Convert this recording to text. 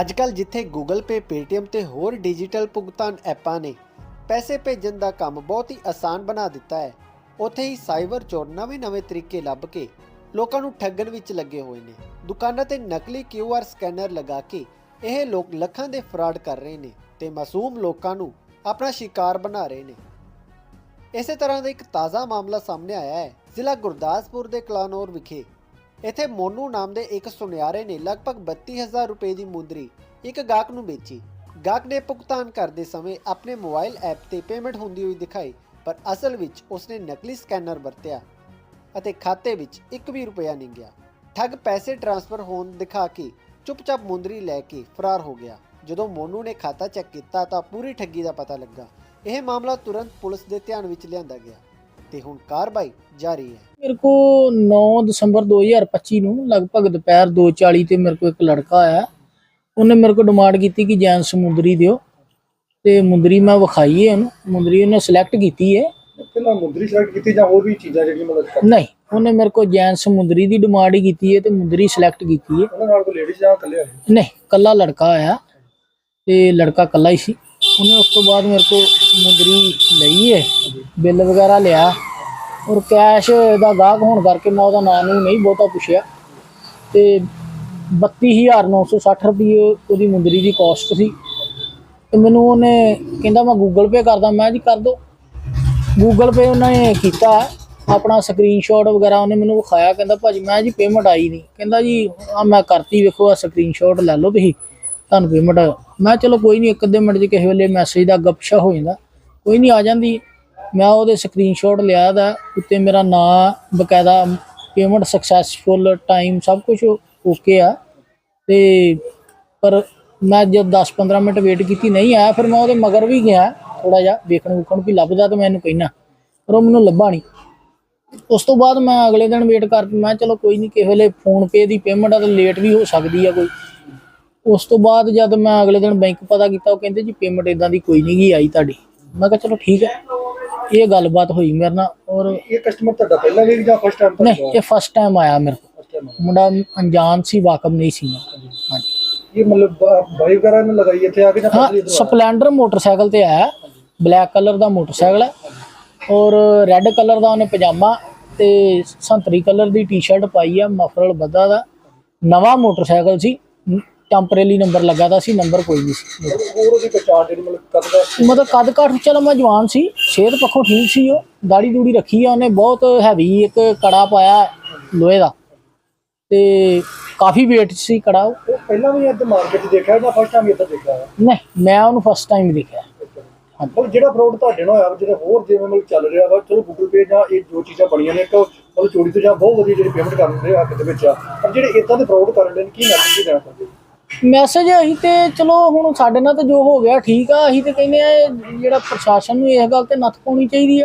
ਅੱਜਕੱਲ ਜਿੱਥੇ Google Pay, Paytm ਤੇ ਹੋਰ ਡਿਜੀਟਲ ਭੁਗਤਾਨ ਐਪਾਂ ਨੇ ਪੈਸੇ ਭੇਜਣ ਦਾ ਕੰਮ ਬਹੁਤ ਹੀ ਆਸਾਨ ਬਣਾ ਦਿੱਤਾ ਹੈ, ਉੱਥੇ ਹੀ ਸਾਈਬਰ ਚੋਰ ਨਵੇਂ-ਨਵੇਂ ਤਰੀਕੇ ਲੱਭ ਕੇ ਲੋਕਾਂ ਨੂੰ ਠੱਗਣ ਵਿੱਚ ਲੱਗੇ ਹੋਏ ਨੇ। ਦੁਕਾਨਾਂ ਤੇ ਨਕਲੀ QR ਸਕੈਨਰ ਲਗਾ ਕੇ ਇਹ ਲੋਕ ਲੱਖਾਂ ਦੇ ਫਰਾਡ ਕਰ ਰਹੇ ਨੇ ਤੇ ਮਾਸੂਮ ਲੋਕਾਂ ਨੂੰ ਆਪਣਾ ਸ਼ਿਕਾਰ ਬਣਾ ਰਹੇ ਨੇ। ਇਸੇ ਤਰ੍ਹਾਂ ਦਾ ਇੱਕ ਤਾਜ਼ਾ ਮਾਮਲਾ ਸਾਹਮਣੇ ਆਇਆ ਹੈ। ਜ਼ਿਲ੍ਹਾ ਗੁਰਦਾਸਪੁਰ ਦੇ ਕਲਾਨੌਰ ਵਿਖੇ ਇੱਥੇ ਮੋਨੂ ਨਾਮ ਦੇ ਇੱਕ ਸੁਨਿਆਰੇ ਨੇ ਲਗਭਗ 32000 ਰੁਪਏ ਦੀ ਮੁੰਦਰੀ ਇੱਕ ਗਾਹਕ ਨੂੰ ਵੇਚੀ। ਗਾਹਕ ਨੇ ਭੁਗਤਾਨ ਕਰਦੇ ਸਮੇਂ ਆਪਣੇ ਮੋਬਾਈਲ ਐਪ ਤੇ ਪੇਮੈਂਟ ਹੁੰਦੀ ਹੋਈ ਦਿਖਾਈ, ਪਰ ਅਸਲ ਵਿੱਚ ਉਸਨੇ ਨਕਲੀ ਸਕੈਨਰ ਵਰਤਿਆ ਅਤੇ ਖਾਤੇ ਵਿੱਚ 1 ਵੀ ਰੁਪਇਆ ਨਹੀਂ ਗਿਆ। ਠੱਗ ਪੈਸੇ ਟ੍ਰਾਂਸਫਰ ਹੋਣ ਦਿਖਾ ਕੇ ਚੁੱਪਚਾਪ ਮੁੰਦਰੀ ਲੈ ਕੇ ਫਰਾਰ ਹੋ ਗਿਆ। ਜਦੋਂ ਮੋਨੂ ਨੇ ਖਾਤਾ ਚੈੱਕ ਕੀਤਾ ਤਾਂ ਪੂਰੀ ਠੱਗੀ ਦਾ ਪਤਾ ਲੱਗਾ। ਇਹ ਮਾਮਲਾ ਤੁਰੰਤ ਪੁਲਿਸ ਦੇ ਧਿਆਨ ਵਿੱਚ ਲਿਆਂਦਾ ਗਿਆ। ਤੇ ਹੁਣ ਕਾਰਵਾਈ ਜਾਰੀ ਹੈ। ਮੇਰੇ ਕੋ 9 ਦਸੰਬਰ 2025 ਨੂੰ ਲਗਭਗ ਦੁਪਹਿਰ 2:40 ਤੇ ਮੇਰੇ ਕੋ ਇੱਕ ਲੜਕਾ ਆਇਆ। ਉਹਨੇ ਮੇਰੇ ਕੋ ਡਿਮਾਂਡ ਕੀਤੀ ਕਿ ਜੈਨ ਸਮੁੰਦਰੀ ਦਿਓ। ਤੇ ਮੁੰਦਰੀ ਮੈਂ ਵਿਖਾਈ ਹੈ ਉਹਨੂੰ। ਮੁੰਦਰੀ ਉਹਨੇ ਸਿਲੈਕਟ ਕੀਤੀ ਹੈ। ਪਹਿਲਾਂ ਮੁੰਦਰੀ ਸਿਲੈਕਟ ਕੀਤੀ ਜਾਂ ਹੋਰ ਵੀ ਚੀਜ਼ਾਂ ਜਿਹੜੀਆਂ ਮਤਲਬ ਕਰ- ਨਹੀਂ ਉਹਨੇ ਮੇਰੇ ਕੋ ਜੈਨ ਸਮੁੰਦਰੀ ਦੀ ਡਿਮਾਂਡ ਹੀ ਕੀਤੀ ਹੈ ਤੇ ਮੁੰਦਰੀ ਸਿਲੈਕਟ ਕੀਤੀ ਹੈ। ਉਹਨਾਂ ਨਾਲ ਕੋਈ ਲੇਡੀਜ਼ ਜਾਂ ਇਕੱਲੇ ਆਏ? ਨਹੀਂ ਕੱਲਾ ਲੜਕਾ ਆਇਆ ਤੇ ਲੜਕਾ ਕੱਲਾ ਹੀ ਸੀ। ਉਹਨੇ ਉਸ ਤੋਂ ਬਾਅਦ ਮੇਰੇ ਕੋਲ ਮੁੰਦਰੀ ਲਈ ਹੈ ਬਿੱਲ ਵਗੈਰਾ ਲਿਆ ਔਰ ਕੈਸ਼ ਦਾ ਗਾਹਕ ਹੋਣ ਕਰਕੇ ਮੈਂ ਉਹਦਾ ਨਾਂ ਨੂੰ ਨਹੀਂ ਬਹੁਤਾ ਪੁੱਛਿਆ ਤੇ 32960 ਰੁਪਏ ਉਹਦੀ ਮੁੰਦਰੀ ਦੀ ਕਾਸਟ ਸੀ ਤੇ ਮੈਨੂੰ ਉਹਨੇ ਕਹਿੰਦਾ ਮੈਂ ਗੂਗਲ ਪੇ ਕਰਦਾ, ਮੈਂ ਜੀ ਕਰ ਦੋ। ਗੂਗਲ ਪੇ ਉਹਨੇ ਕੀਤਾ, ਆਪਣਾ ਸਕਰੀਨਸ਼ਾਟ ਵਗੈਰਾ ਉਹਨੇ ਮੈਨੂੰ ਵਿਖਾਇਆ, ਕਹਿੰਦਾ ਭਾਜੀ ਮੈਂ ਜੀ ਪੇਮੈਂਟ ਆਈ ਨਹੀਂ। ਕਹਿੰਦਾ ਜੀ ਆ ਮੈਂ ਕਰਤੀ ਵੇਖੋ ਆ ਸਕਰੀਨਸ਼ਾਟ ਲੈ ਲਓ ਤੁਸੀਂ। ਤੁਹਾਨੂੰ ਪੇਮੈਂਟ ਮੈਂ ਕਿਹਾ, ਚਲੋ ਕੋਈ ਨਹੀਂ ਇੱਕ ਅੱਧੇ ਮਿੰਟ 'ਚ ਕਿਸੇ ਵੇਲੇ ਮੈਸੇਜ ਦਾ ਗੱਪਸ਼ਾ ਹੋ ਜਾਂਦਾ। ਕੋਈ ਨਹੀਂ ਆ ਜਾਂਦੀ। ਮੈਂ ਉਹਦੇ ਸਕਰੀਨਸ਼ਾਟ ਲਿਆ ਦਾ, ਉੱਤੇ ਮੇਰਾ ਨਾਂ, ਬਕਾਇਦਾ ਪੇਮੈਂਟ ਸਕਸੈਸਫੁਲ ਟਾਈਮ ਸਭ ਕੁਝ ਓਕੇ ਆ। ਤੇ ਪਰ ਮੈਂ ਜਦ 10-15 ਮਿੰਟ ਵੇਟ ਕੀਤੀ, ਨਹੀਂ ਆਇਆ, ਫਿਰ ਮੈਂ ਉਹਦੇ ਮਗਰ ਵੀ ਗਿਆ ਥੋੜਾ ਜਿਹਾ ਵੇਖਣ ਵੂਖਣ ਵੀ ਲੱਭਦਾ ਤਾਂ ਮੈਨੂੰ ਇਹਨੂੰ ਕਹਿਣਾ ਪਰ ਉਹ ਮੈਨੂੰ ਲੱਭਾ ਨਹੀਂ ਉਸ ਤੋਂ ਬਾਅਦ ਮੈਂ ਅਗਲੇ ਦਿਨ ਵੇਟ ਕਰ, ਮੈਂ ਚਲੋ ਕੋਈ ਨਹੀਂ ਕਿਸੇ ਵੇਲੇ ਫੋਨ ਪੇ ਦੀ ਪੇਮੈਂਟ ਆ ਤਾਂ ਲੇਟ ਵੀ ਹੋ ਸਕਦੀ ਆ ਕੋਈ। ਉਸ ਤੋਂ ਬਾਅਦ ਜਦ ਮੈਂ ਅਗਲੇ ਦਿਨ ਬੈਂਕ ਪਤਾ ਕੀਤਾ ਉਹ ਕਹਿੰਦੇ ਜੀ ਪੇਮੈਂਟ ਇਦਾਂ ਦੀ ਕੋਈ ਨਹੀਂ ਗਈ ਆਈ ਤੁਹਾਡੀ। ਮੈਂ ਕਿਹਾ ਚਲੋ ਠੀਕ ਹੈ। ਇਹ ਗੱਲਬਾਤ ਹੋਈ ਮੇਰੇ ਨਾਲ ਔਰ ਇਹ ਕਸਟਮਰ ਤੁਹਾਡਾ ਪਹਿਲਾਂ ਵੀ ਜਾਂ ਫਸਟ ਟਾਈਮ ਨਹੀਂ ਇਹ ਫਸਟ ਟਾਈਮ ਆਇਆ ਮੇਰੇ ਕੋਲ ਮੁੰਡਾ ਅਣਜਾਣ ਸੀ ਵਾਕਬ ਨਹੀਂ ਸੀ। ਹਾਂਜੀ। ਇਹ ਮਤਲਬ ਬਾਈ ਵਗੈਰਾ ਨੇ ਲਗਾਈ ਇੱਥੇ ਆ ਕੇ ਇੱਧਰੋਂ ਸਪਲੈਂਡਰ ਮੋਟਰਸਾਈਕਲ ਤੇ ਆਇਆ। ਬਲੈਕ ਕਲਰ ਦਾ ਮੋਟਰਸਾਈਕਲ ਹੈ। ਔਰ ਰੈੱਡ ਕਲਰ ਦਾ ਉਹਨੇ ਪਜਾਮਾ ਤੇ ਸੰਤਰੀ ਕਲਰ ਦੀ ਟੀ-ਸ਼ਰਟ ਪਾਈ ਆ ਮਫਰਲ ਬੱਦਾ ਦਾ। ਨਵਾਂ ਮੋਟਰਸਾਈਕਲ ਸੀ। ਟੈਂਪਰੇਰੀ ਨੰਬਰ ਲੱਗਾ ਦਾ ਸੀ ਨੰਬਰ ਕੋਈ ਨਹੀਂ ਸੀ। ਆਇਆ? ਹੋਰ ਉਹਦੀ ਪਛਾਣ ਜਿਹੜੀ ਮਤਲਬ ਕਦ ਦਾ ਮਤਲਬ ਕੱਦ ਕਾਠ ਚਲੋ ਮੈਂ ਜਵਾਨ ਸੀ ਸਿਹਤ ਪੱਖੋਂ ਠੀਕ ਸੀ ਉਹ। ਦਾੜੀ ਦੂੜੀ ਰੱਖੀ ਆ ਉਹਨੇ ਬਹੁਤ ਹੈਵੀ ਇੱਕ ਕੜਾ ਪਾਇਆ ਲੋਹੇ ਦਾ। ਤੇ ਕਾਫੀ weight ਸੀ ਕੜਾ ਉਹ। ਉਹ ਪਹਿਲਾਂ ਵੀ ਇੱਥੇ ਮਾਰਕੀਟ 'ਚ ਦੇਖਿਆ ਜਾਂ ਫਸਟ ਟਾਈਮ ਇੱਥੇ ਦੇਖਿਆ? ਹੈ ਨਹੀਂ ਮੈਂ ਉਹਨੂੰ ਫਸਟ ਟਾਈਮ ਦੇਖਿਆ। ਮਤਲਬ ਜਿਹੜਾ ਫਰਾਡ ਤੁਹਾਡੇ ਨਾਲ ਹੋਇਆ ਜਿਹੜੇ ਹੋਰ ਜਿਵੇਂ ਮਤਲਬ ਚੱਲ ਰਿਹਾ ਵਾ ਚਲੋ ਗੂਗਲ ਪੇ ਜਾਂ ਇਹ ਜੋ ਚੀਜ਼ਾਂ ਬਣੀਆਂ ਨੇ ਇੱਕ ਮਤਲਬ ਚੋਰੀ ਤੋਂ ਜਾਂ ਬਹੁਤ ਵਧੀਆ ਜਿਹੜੀ ਪੇਮੈਂਟ ਕਰ ਦਿੰਦੇ ਆ ਹੱਕ ਦੇ ਵਿੱਚ ਆ। ਪਰ ਜਿਹੜੇ ਇਦਾਂ ਦੇ ਫਰਾਡ ਕਰਨ ਦੇ ਨੇ ਕੀ ਮੈਸੇਜ ਦੇਣਾ ਚਾਹੁੰਦੇ ਮੈਸੇਜ ਅਸੀਂ ਤੇ ਚਲੋ ਹੁਣ ਸਾਡੇ ਨਾਲ ਤਾਂ ਜੋ ਹੋ ਗਿਆ, ਠੀਕ ਆ, ਅਸੀਂ ਤੇ ਕਹਿੰਦੇ ਆ ਇਹ ਜਿਹੜਾ ਪ੍ਰਸ਼ਾਸਨ ਨੂੰ ਇਸ ਗੱਲ ਤੇ ਨੱਥ ਪਾਉਣੀ ਚਾਹੀਦੀ ਆ।